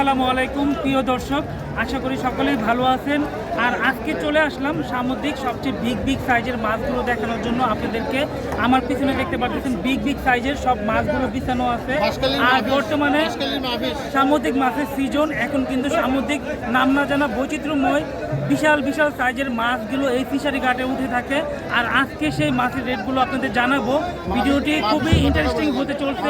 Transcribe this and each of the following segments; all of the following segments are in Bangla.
আসসালামু আলাইকুম প্রিয় দর্শক আশা করি সকলেই ভালো আছেন। আর আজকে চলে আসলাম সামুদ্রিক সবচেয়ে বিগ বিগ সাইজের মাছগুলো দেখানোর জন্য আপনাদেরকে। আমার পিছনে দেখতে পাচ্ছেন বিগ বিগ সাইজের সব মাছগুলো বিছানো আছে। আর বর্তমানে সামুদ্রিক মাছের সিজন এখন কিন্তু সামুদ্রিক নাম না জানা বৈচিত্র্যময় বিশাল বিশাল সাইজের মাছগুলো এই ফিশারি ঘাটে উঠে থাকে। আর আজকে সেই মাছের রেটগুলো আপনাদের জানাব। ভিডিওটি খুবই ইন্টারেস্টিং হতে চলছে।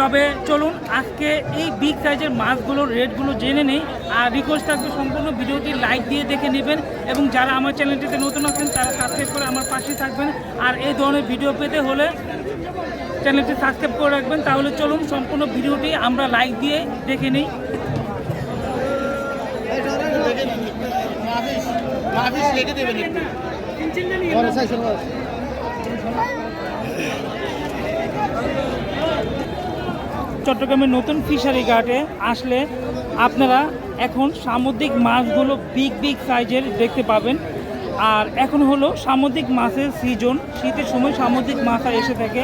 তবে চলুন আজকে এই বিগ সাইজের মাছগুলোর রেটগুলো জেনে নেই। আর রিকোয়েস্ট থাকবে সম্পূর্ণ ভিডিওটি লাইক দিয়ে দেখে নেবেন এবং যারা আমার চ্যানেলটিতে নতুন আছেন তারা সাবস্ক্রাইব করে আমার পাশে থাকবেন। আর এই ধরনের ভিডিও পেতে হলে চ্যানেলটি সাবস্ক্রাইব করে রাখবেন। তাহলে চলুন সম্পূর্ণ ভিডিওটি আমরা লাইক দিয়ে দেখে নিই। রেখে দেবেন চট্টগ্রামের নতুন ফিশারি ঘাটে আসলে আপনারা এখন সামুদ্রিক মাছগুলো বিগ বিগ সাইজের দেখতে পাবেন। আর এখন হলো সামুদ্রিক মাছের সিজন শীতের সময় সামুদ্রিক মাছ আর এসে থাকে।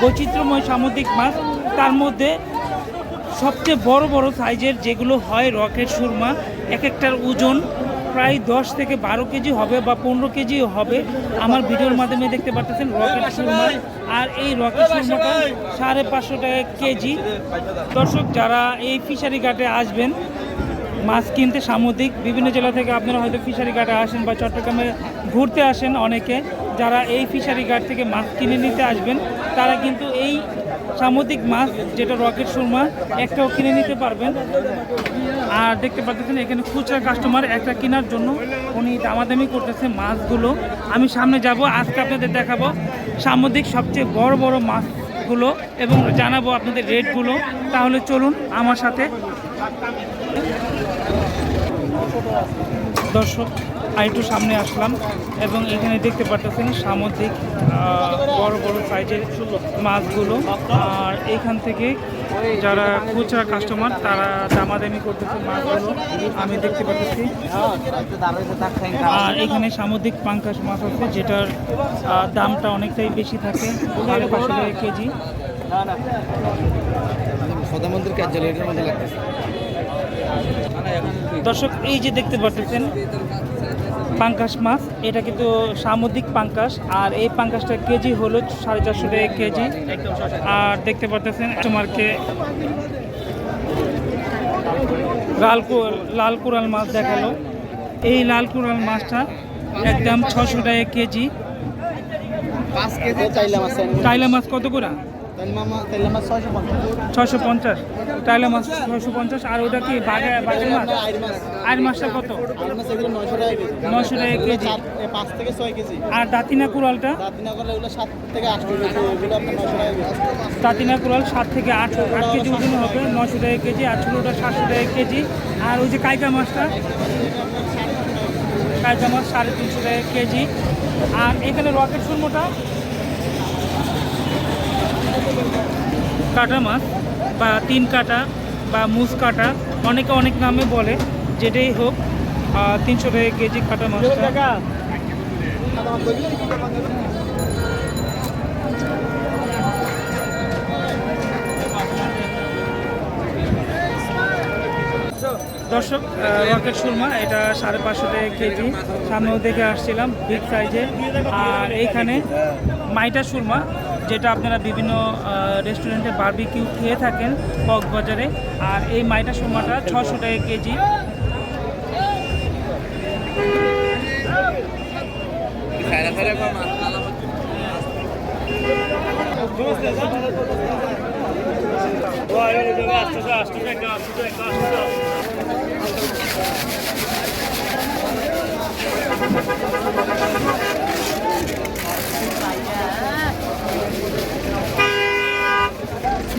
বৈচিত্র্যময় সামুদ্রিক মাছ। তার মধ্যে সবচেয়ে বড় বড় সাইজের যেগুলো হয় রকেট সুরমা, এক একটার ওজন প্রায় দশ থেকে বারো কেজি হবে বা পনেরো কেজি হবে। আমার ভিডিওর মাধ্যমে দেখতে পাচ্ছেন রকেট সুরমা। আর এই রকেট সুরমাটা সাড়ে পাঁচশো টাকা কেজি। দর্শক, যারা এই ফিশারি ঘাটে আসবেন, মাছ কিনতে সামুদ্রিক, বিভিন্ন জেলা থেকে আপনারা হয়তো ফিশারি ঘাটে আসেন বা চট্টগ্রামে ঘুরতে আসেন অনেকে। যারা এই ফিশারি ঘাট থেকে মাছ কিনে নিতে আসবেন, তারা কিন্তু এই সামুদ্রিক মাছ, যেটা রকেট সুরমা, একটাও কিনে নিতে পারবেন। আর দেখতে পাচ্ছেন, এখানে খুচরা কাস্টমার একটা কেনার জন্য উনি দামাদামি করতেছে মাছগুলো। আমি সামনে যাব, আজকে আপনাদের দেখাবো সামুদ্রিক সবচেয়ে বড় বড় মাছগুলো এবং জানাব আপনাদের রেটগুলো। তাহলে চলুন আমার সাথে। দর্শক আর একটু সামনে আসলাম এবং এখানে দেখতে পাচ্ছেন সামুদ্রিক বড় বড় সাইজের মাছগুলো। আর এখান থেকে যারা খুচরা কাস্টমার তারা দামাদামি করতেছে মাছগুলো। আমি দেখতে পাচ্ছি আর এখানে সামুদ্রিক পাঙ্কাশ মাছ আছে যেটার দামটা অনেকটাই বেশি থাকে সাড়ে পাঁচশো টাকা কেজি। প্রধানমন্ত্রীর কার্যালয় মধ্যে লাগতেছে। দর্শক এই যে দেখতে পাচ্ছেন পাঙ্কাশ মাছ। এটা কিন্তু সামুদ্রিক পাঙ্কাশ আর এই পাঙ্কাশটা কেজি হলো সাড়ে চারশো টাকা কেজি। আর দেখতে পাচ্ছেন তোমারকে লাল কো- লাল কোরাল মাছ দেখাল। এই লাল কোরাল মাছটা একদম ছশো টাকা কেজি। টাইলা মাছ কত করে? ছয়শো পঞ্চাশ। টাইলা মাছ ছশো পঞ্চাশ। আর ওটা কি বাঘা বাঘের মাছ? আর মাছটা কত? নয়শো টাকা কেজি। পাঁচ থেকে ছয় কেজি। আর দাঁতিনা কুড়ালটা দাঁতিনা কুড়াল সাত থেকে আট আট কেজি ওজন হবে নশো টাকা কেজি। আর ছোটোটা সাতশো টাকা কেজি। আর ওই যে কাইকা মাছটা? কাইকা মাছ সাড়ে তিনশো টাকা কেজি। আর এখানে রকেট সুরমোটা? কাটা মাছ বা তিন কাটা বা মুস কাটা, অনেকে অনেক নামে বলে যেটাই হোক তিনশো টাকা কেজি কাটা মাছটা। দর্শক রকেট সুরমা, এটা সাড়ে পাঁচশো টাকা কেজি। সামনেও দেখে আসছিলাম বিগ সাইজে আর এইখানে মাইটা সুরমা যেটা আপনারা বিভিন্ন রেস্টুরেন্টে বারবিকিউ খেয়ে থাকেন কক্সবাজারে আর এই মাইটা সুরমাটা ছশো টাকা কেজি।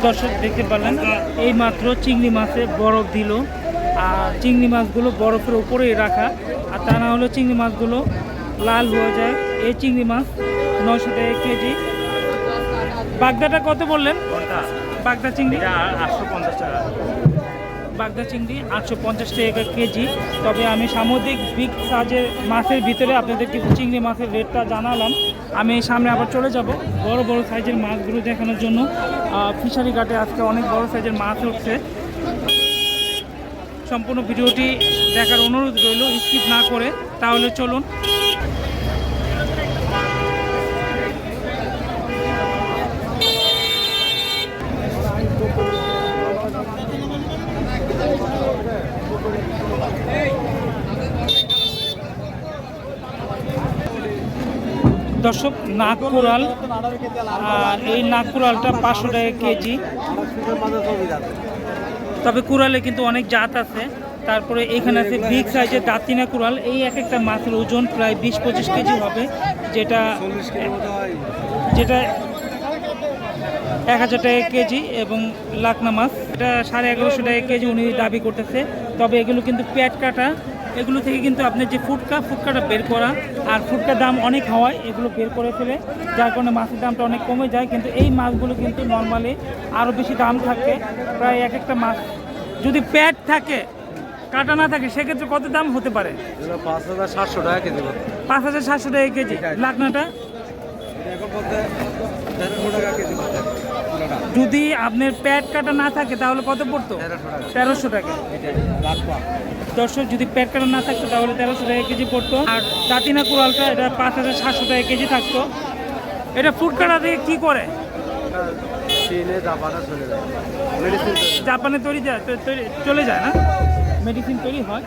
দর্শক দেখতে পারলেন এই মাত্র চিংড়ি মাছে বরফ দিল। আর চিংড়ি মাছগুলো বরফের উপরেই রাখা। আর তা না হলে চিংড়ি মাছগুলো লাল হয়ে যায়। এই চিংড়ি মাছ নশো টাকা কেজি। বাগদাটা কত বললেন? বাগদা। চিংড়ি? আটশো পঞ্চাশ টাকা। বাগদা চিংড়ি আটশো পঞ্চাশ টাকা কেজি। তবে আমি সামুদ্রিক বিগ সাইজের মাছের ভিতরে আপনাদের কিছু চিংড়ি মাছের রেটটা জানালাম। আমি সামনে আবার চলে যাব বড় বড় সাইজের মাছগুলো দেখানোর জন্য। ফিশারি ঘাটে আজকে অনেক বড় সাইজের মাছ উঠছে। সম্পূর্ণ ভিডিওটি দেখার অনুরোধ রইল, স্কিপ না করে। তাহলে চলুন দর্শক, নাগপুরাল আর এই নাগপুরালটা পাঁচশো টাকা কেজি। তবে কুড়ালে কিন্তু অনেক জাত আছে। তারপরে এখানে আছে বিগ সাইজের দাঁতিনা কুড়াল। এই এক একটা মাছের ওজন প্রায় বিশ পঁচিশ কেজি হবে, যেটা যেটা এক হাজার টাকা কেজি এবং লাকনা মাছ। এটা সাড়ে এগারোশো টাকা কেজি উনি দাবি করতেছে। তবে এগুলো কিন্তু প্যাট কাটা এগুলো থেকে কিন্তু আপনি যে ফুটকা ফুটকাটা বের করা আর ফুটকার দাম অনেক হওয়ায় এগুলো বের করে ফেলে যার কারণে মাছের দামটা অনেক কমে যায়। কিন্তু এই মাছগুলো কিন্তু নর্মালি আরও বেশি দাম থাকে প্রায় এক একটা মাছ যদি প্যাট থাকে কাটা না থাকে সেক্ষেত্রে কত দাম হতে পারে? পাঁচ হাজার সাতশো টাকা কেজি পাঁচ হাজার সাতশো টাকা কেজি। লাকনাটা? যদি আপনার প্যাট কাটা না থাকে তাহলে কত পড়তো? তেরোশো টাকা। দর্শক যদি প্যাট কাটা না থাকতো তাহলে তেরোশো টাকা কেজি পড়তো। আর দাতিনা কুড়ালটা এটা পাঁচ হাজার সাতশো টাকা কেজি থাকতো। এটা ফুড কাটা দিয়ে কী করে? জাপানে তৈরি যায় তৈরি চলে যায় না? মেডিসিন তৈরি হয়।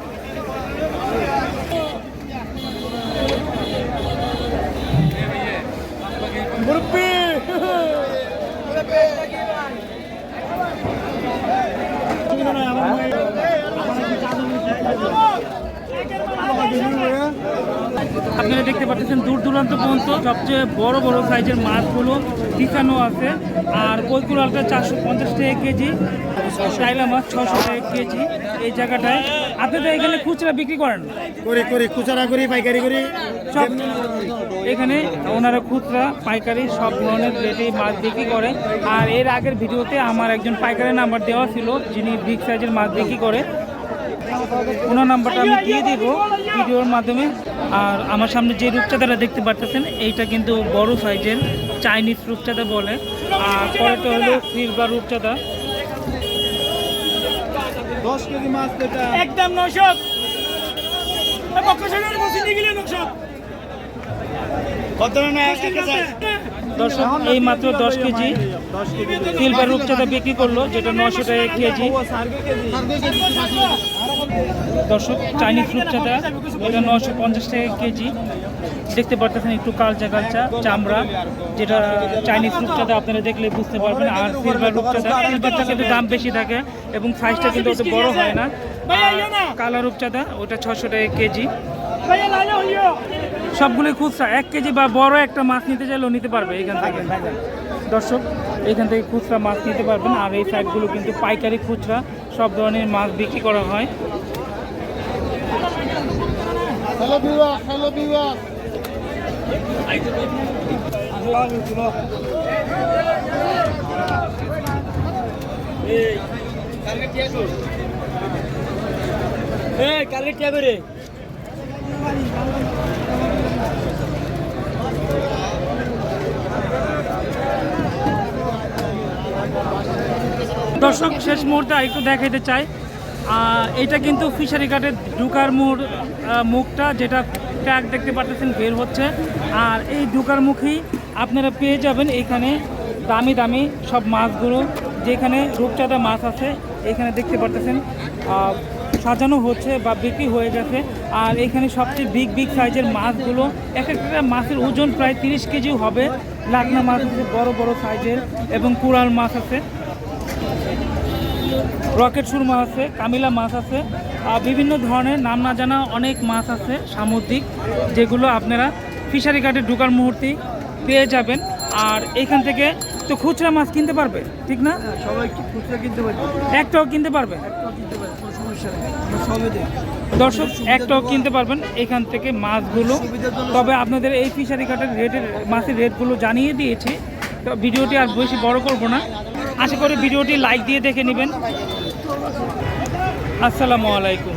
আপনারা দেখতে পাচ্ছেন দূর দূরান্ত পর্যন্ত সবচেয়ে বড় বড় সাইজের মাছগুলো দিকানো আছে। আর কৈকুড়ালটা চারশো পঞ্চাশ টাকা কেজি চাইলা মাছ ছশো টাকা কেজি এই জায়গাটায়। আপনাদের এখানে খুচরা বিক্রি করেন? করি করি খুচরা করি পাইকারি করি। সব এখানে ওনারা খুচরা পাইকারি সব ধরনের রেটে মাছ বিক্রি করে। আর এর আগের ভিডিওতে আমার একজন পাইকারি নাম্বার দেওয়া ছিল যিনি বিগ সাইজের মাছ বিক্রি করে। ওনার নাম্বারটা আমি দিয়ে দিব ভিডিওর মাধ্যমে। আর আমার সামনে যে রূপচাঁদাটা দেখতে পাচ্ছেন এইটা কিন্তু বড় সাইজের চাইনিজ রূপচাঁদা বলে। আর পরেটা হলো সিলভার রূপচাঁদা। দশ কেজি মাছ একদম নশক কত দর্শক এই মাত্র দশ কেজি দশ কেজি সিলভার রূপচাঁদা বিক্রি করল যেটা নশো টাকা কেজি। দর্শক চাইনিজ রূপচাঁদা এটা নশো পঞ্চাশ টাকা কেজি। দেখতে পারতেছেন একটু কালচা কালচা চামড়া যেটা চাইনিজ রূপচাঁদা আপনারা দেখলে বুঝতে পারবেন আর সিলভার রূপচাঁদা। সিলভারটা কিন্তু দাম বেশি থাকে এবং সাইজটা কিন্তু অত বড় হয় না। কালা রূপচাঁদা ওটা ছশো টাকা কেজি। সবগুলোই খুচরা। এক কেজি বা বড় একটা মাছ নিতে চাইলেও নিতে পারবে এখান থেকে। দর্শক এখান থেকে খুচরা মাছ নিতে পারবেন। আর এই সাইডগুলো কিন্তু পাইকারি খুচরা সব ধরনের মাছ বিক্রি করা হয়। কালকে কে করে। দর্শক, শেষ মুহূর্তে একটু দেখাইতে চাই। এটা কিন্তু ফিশারি কাটের ঢুকার মুর মুখটা, যেটা ট্যাগ দেখতে পাচ্ছেন বের হচ্ছে। আর এই ঢুকার মুখেই আপনারা পেয়ে যাবেন এখানে দামি দামি সব মাছগুলো, যেখানে রূপচাঁদা মাছ আছে, এখানে দেখতে পাচ্ছেন সাজানো হচ্ছে বা বিক্রি হয়ে গেছে। আর এখানে সবচেয়ে বিগ বিগ সাইজের মাছগুলো, এক একটা মাছের ওজন প্রায় তিরিশ কেজি হবে। লাকনা মাছ আছে, বড় বড় সাইজের এবং কুড়াল মাছ আছে। রকেট সুরমা আছে কামিলা মাছ আছে আর বিভিন্ন ধরনের নাম না জানা অনেক মাছ আছে সামুদ্রিক যেগুলো আপনারা ফিশারি ঘাটে ঢুকার মুহূর্তে পেয়ে যাবেন। আর এখান থেকে তো খুচরা মাছ কিনতে পারবে ঠিক না? সবাই খুচরা কিনতে পারবে? একটাও কিনতে পারবে? দর্শক একটাও কিনতে পারবেন এখান থেকে মাছগুলো। তবে আপনাদের এই ফিশারি ঘাটের রেটের মাছের রেটগুলো জানিয়ে দিয়েছি। তো ভিডিওটি আর বেশি বড় করব না। আশা করি ভিডিওটি লাইক দিয়ে দেখে নেবেন। আসসালামু আলাইকুম।